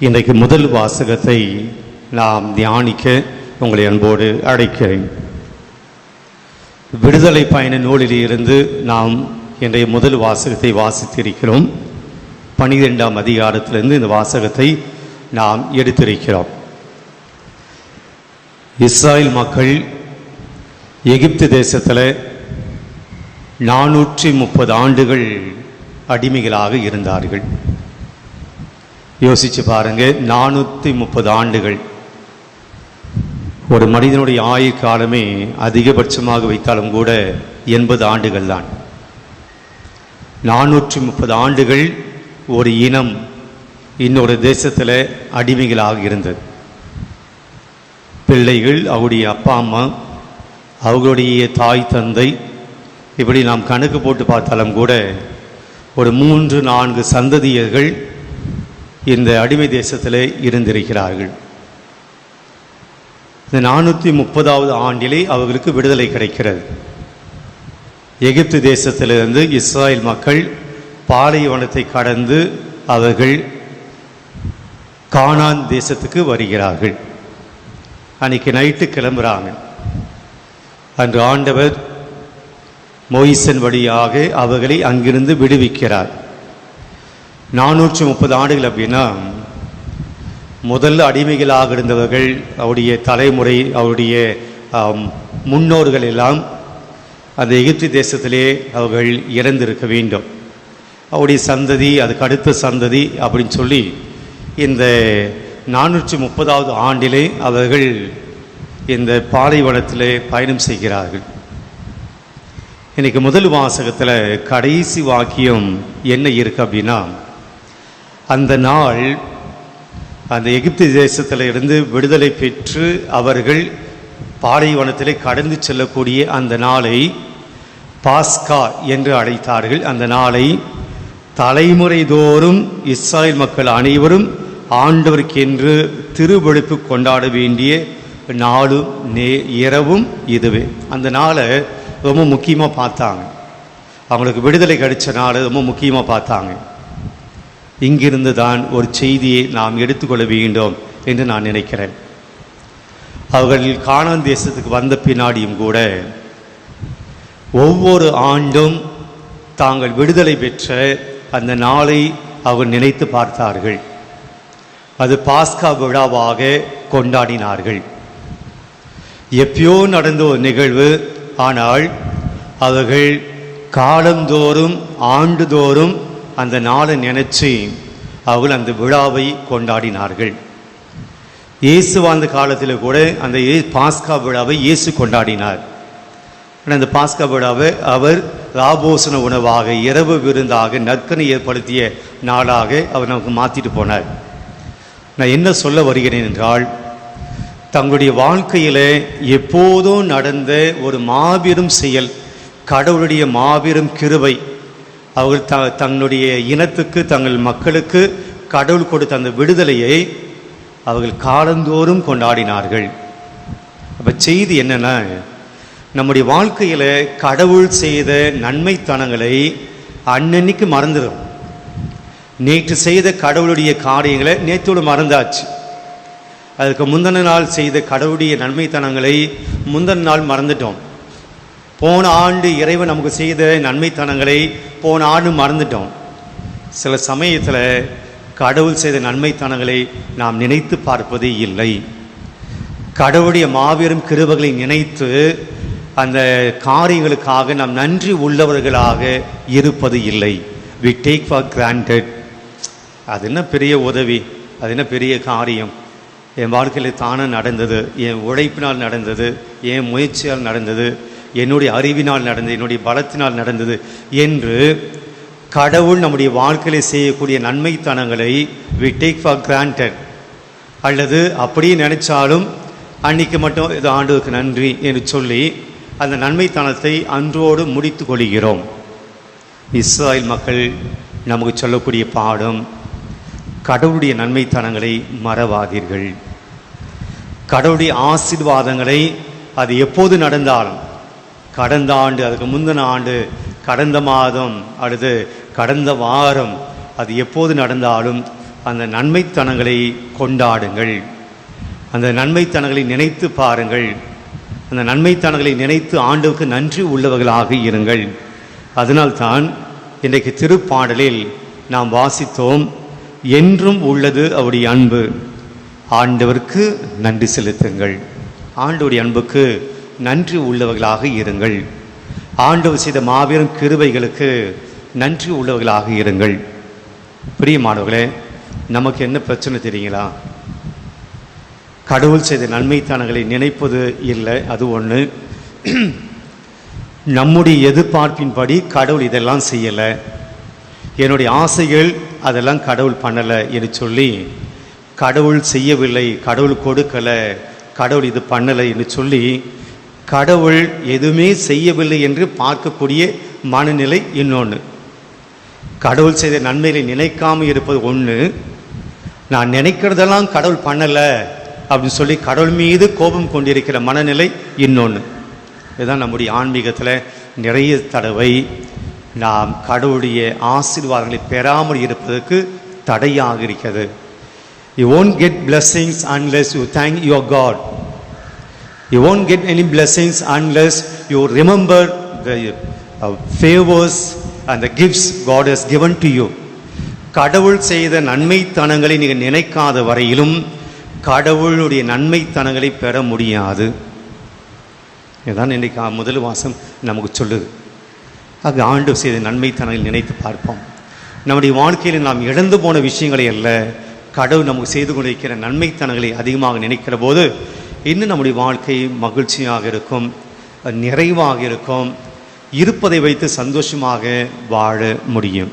இன்றைக்கு முதல் வாசகத்தை நாம் தியானிக்க உங்களை அன்போடு அழைக்கிறேன். விடுதலை பயண நூலில் இருந்து நாம் இன்றைய முதல் வாசகத்தை வாசித்திருக்கிறோம். பனிரெண்டாம் அதிகாரத்திலிருந்து இந்த வாசகத்தை நாம் எடுத்திருக்கிறோம். இஸ்ராயல் மக்கள் எகிப்து தேசத்தில் நானூற்றி முப்பது ஆண்டுகள் அடிமைகளாக இருந்தார்கள். யோசிச்சு பாருங்க நானூற்றி முப்பது ஆண்டுகள். ஒரு மனிதனுடைய ஆயுள் காலமே அதிகபட்சமாக வைத்தாலும் கூட எண்பது ஆண்டுகள் தான். நானூற்றி முப்பது ஆண்டுகள் ஒரு இனம் இன்னொரு தேசத்தில் அடிமைகளாக இருந்தது. பிள்ளைகள் அவருடைய அப்பா அம்மா அவர்களுடைய தாய் தந்தை இப்படி நாம் கணக்கு போட்டு பார்த்தாலும் கூட ஒரு மூன்று நான்கு சந்ததியர்கள் இந்த அடிமை தேசத்தில் இருந்திருக்கிறார்கள். இந்த நானூற்றி முப்பதாவது ஆண்டிலே அவர்களுக்கு விடுதலை கிடைக்கிறது. எகிப்து தேசத்திலிருந்து இஸ்ராயல் மக்கள் பாலைவனத்தை கடந்து அவர்கள் கானான் தேசத்துக்கு வருகிறார்கள். அன்னைக்கு நைட்டு கிளம்புறாங்க. அன்று ஆண்டவர் மொய்சன் வழியாக அவர்களை அங்கிருந்து விடுவிக்கிறார். நானூற்றி முப்பது ஆண்டுகள் அப்படின்னா முதல் அடிமைகளாக இருந்தவர்கள் அவருடைய தலைமுறை அவருடைய முன்னோர்கள் எல்லாம் அந்த எகிப்து தேசத்திலே அவர்கள் இறந்திருக்க வேண்டும். அவருடைய சந்ததி அதுக்கு அடுத்த சந்ததி அப்படின்னு சொல்லி இந்த நானூற்றி முப்பதாவது ஆண்டிலே அவர்கள் இந்த பாலைவனத்திலே பயணம் செய்கிறார்கள். இன்னைக்கு முதல் வாசகத்தில் கடைசி வாக்கியம் என்ன இருக்கு அப்படின்னா அந்த நாள் அந்த எகிப்து தேசத்தில் இருந்து விடுதலை பெற்று அவர்கள் பாலைவனத்தில் கடந்து செல்லக்கூடிய அந்த நாளை பாஸ்கா என்று அழைத்தார்கள். அந்த நாளை தலைமுறை தோறும் இஸ்ராயல் மக்கள் அனைவரும் ஆண்டவருக்கென்று திருவெழுப்பு கொண்டாட வேண்டிய நாளும் நே இரவும் இதுவே. அந்த நாளை ரொம்ப முக்கியமாக பார்த்தாங்க. அவங்களுக்கு விடுதலை கிடைச்ச நாள் ரொம்ப முக்கியமாக பார்த்தாங்க. இங்கிருந்து தான் ஒரு செய்தியை நாம் எடுத்துக்கொள்ள வேண்டும் என்று நான் நினைக்கிறேன். அவர்கள் கானான் தேசத்துக்கு வந்த பின்னாடியும் கூட ஒவ்வொரு ஆண்டும் தாங்கள் விடுதலை பெற்ற அந்த நாளை அவர்கள் நினைத்து பார்த்தார்கள். அது பாஸ்கா விழாவாக கொண்டாடினார்கள். எப்பயோ நடந்த ஒரு நிகழ்வு ஆனால் அவர்கள் காலந்தோறும் ஆண்டுதோறும் அந்த நாளை நினைச்சு அவர்கள் அந்த விழாவை கொண்டாடினார்கள். இயேசு வாழ்ந்த காலத்தில் கூட அந்த பாஸ்கா விழாவை இயேசு கொண்டாடினார். ஆனால் அந்த பாஸ்கா விழாவை அவர் ராபோசன உணவாக இரவு விருந்தாக நற்கனை ஏற்படுத்திய நாளாக அவர் நமக்கு மாற்றிட்டு போனார். நான் என்ன சொல்ல வருகிறேன் என்றால் தங்களுடைய வாழ்க்கையில் எப்போதும் நடந்த ஒரு மாபெரும் செயல் கடவுளுடைய மாபெரும் கிருபை. அவர்கள் த தங்களுடைய இனத்துக்கு தங்கள் மக்களுக்கு கடவுள் கொடுத்த அந்த விடுதலையை அவர்கள் காலந்தோறும் கொண்டாடினார்கள். அப்போ செய்தி என்னென்னா நம்முடைய வாழ்க்கையில் கடவுள் செய்த நன்மைத்தனங்களை அன்னன்னைக்கு மறந்துடும் நேற்று செய்த கடவுளுடைய காரியங்களை நேற்றோடு மறந்தாச்சு. அதுக்கு முந்தின நாள் செய்த கடவுடைய நன்மைத்தனங்களை முந்தின நாள் மறந்துட்டோம். போன ஆண்டு இறைவன் நமக்கு செய்த நன்மைத்தனங்களை போன ஆண்டு மறந்துட்டோம். சில சமயத்தில் கடவுள் செய்த நன்மைத்தனங்களை நாம் நினைத்து பார்ப்பதே இல்லை. கடவுளுடைய மாபெரும் கிருபகளை நினைத்து அந்த காரியங்களுக்காக நாம் நன்றி உள்ளவர்களாக இருப்பது இல்லை. வி டேக் ஃபார் கிராண்டட் அது என்ன பெரிய உதவி? அது என்ன பெரிய காரியம்? என் வாழ்க்கையில் தானே நடந்தது என் உழைப்பினால் நடந்தது என் முயற்சியால் நடந்தது என்னுடைய அறிவினால் நடந்தது என்னுடைய பலத்தினால் நடந்தது என்று கடவுள் நம்முடைய வாழ்க்கையில் செய்யக்கூடிய நன்மைத்தனங்களை வி டேக் ஃபார் கிராண்டட் அல்லது அப்படியே நினைச்சாலும் அன்னைக்கு மட்டும் இது ஆண்டுக்கு நன்றி என்று சொல்லி அந்த நன்மைத்தனத்தை அன்றோடு முடித்து கொள்கிறோம். இஸ்ராயல் மக்கள் நமக்கு சொல்லக்கூடிய பாடம் கடவுளுடைய நன்மைத்தனங்களை மறவாதீர்கள். கடவுளுடைய ஆசீர்வாதங்களை அது எப்போது நடந்தாலும் கடந்த ஆண்டு அதுக்கு முந்தின ஆண்டு கடந்த மாதம் அல்லது கடந்த வாரம் அது எப்போது நடந்தாலும் அந்த நன்மைத்தனங்களை கொண்டாடுங்கள். அந்த நன்மைத்தனங்களை நினைத்து பாருங்கள். அந்த நன்மைத்தனங்களை நினைத்து ஆண்டுக்கு நன்றி உள்ளவர்களாக இருங்கள். அதனால்தான் இன்றைக்கு திருப்பாடலில் நாம் வாசித்தோம் என்றும் உள்ளது அவருடைய அன்பு. ஆண்டவருக்கு நன்றி செலுத்துங்கள். ஆண்டவருடைய அன்புக்கு நன்றி உள்ளவர்களாக இருங்கள். ஆண்டவர் செய்த மாபெரும் கிருபைகளுக்கு நன்றி உள்ளவர்களாக இருங்கள். பிரியமானவர்களே நமக்கு என்ன பிரச்சனை தெரியுங்களா? கடவுள் செய்த நன்மைத்தானங்களை நினைப்பது இல்லை அது ஒன்று நம்முடைய எதிர்பார்ப்பின்படி கடவுள் இதெல்லாம் செய்யலை. என்னுடைய ஆசைகள் அதெல்லாம் கடவுள் பண்ணலை என்று சொல்லி கடவுள் செய்யவில்லை கடவுள் கொடுக்கலை கடவுள் இது பண்ணலை என்று சொல்லி கடவுள் எதுவுமே செய்யவில்லை என்று பார்க்கக்கூடிய மனநிலை இன்னொன்று கடவுள் செய்த நன்மைகளை நினைக்காமல் இருப்பது ஒன்று நான் நினைக்கிறதெல்லாம் கடவுள் பண்ணலை அப்படின்னு சொல்லி கடவுள் மீது கோபம் கொண்டிருக்கிற மனநிலை இன்னொன்று இதுதான் நம்முடைய ஆன்மீகத்தில் நிறைய தடவை நாம் கடவுளுடைய ஆசீர்வாதங்களை பெறாமல் இருப்பதற்கு தடையாக இருக்கிறது. You won't get blessings unless you thank your God you won't get any blessings unless you remember the favours and the gifts God God given to you கடவுள் செய்த நன்மைத்தனங்களை நீங்கள் நினைக்காத வரையிலும் கடவுளுடைய நன்மைத்தனங்களை பெற முடியாது. இதுதான் இன்றைக்கு முதல் வாசம் நமக்கு சொல்லுது. ஆக ஆண்டு செய்த நன்மைத்தனங்கள் நினைத்து பார்ப்போம். நம்முடைய வாழ்க்கையில் நாம் இழந்து போன விஷயங்களை அல்ல கடவுள் நமக்கு செய்து கொண்டிருக்கிற நன்மைத்தனங்களை அதிகமாக நினைக்கிற போது இன்னும் நம்முடைய வாழ்க்கை மகிழ்ச்சியாக இருக்கும் நிறைவாக இருக்கும் இருப்பதை வைத்து சந்தோஷமாக வாழ முடியும்.